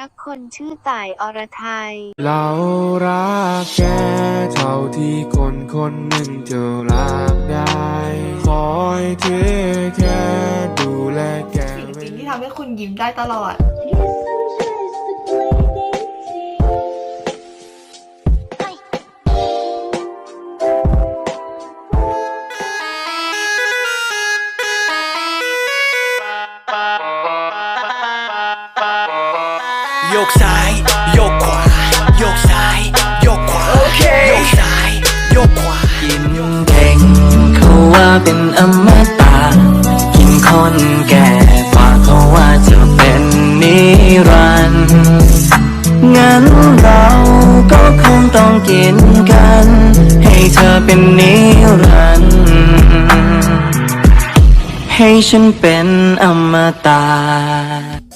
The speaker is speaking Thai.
รักคนชื่อต่ายอรไทย เรารักแกเท่าที่คนคนหนึ่งจะรักได้ คอยเทแค่ดูแลแกสิ่งจริงที่ทำให้คุณยิ้มได้ตลอด โยกซ้าย โยกขวา โยกซ้าย โยกขวา โยกซ้าย โยกขวา กินเก่งเขาว่าเป็นอมตะกินคนแก่กว่าเขาว่าจะเป็นนิรันดร์งั้นเราก็คงต้องกินกัน ให้เธอเป็นนิรันดร์ให้ฉันเป็นอมตะ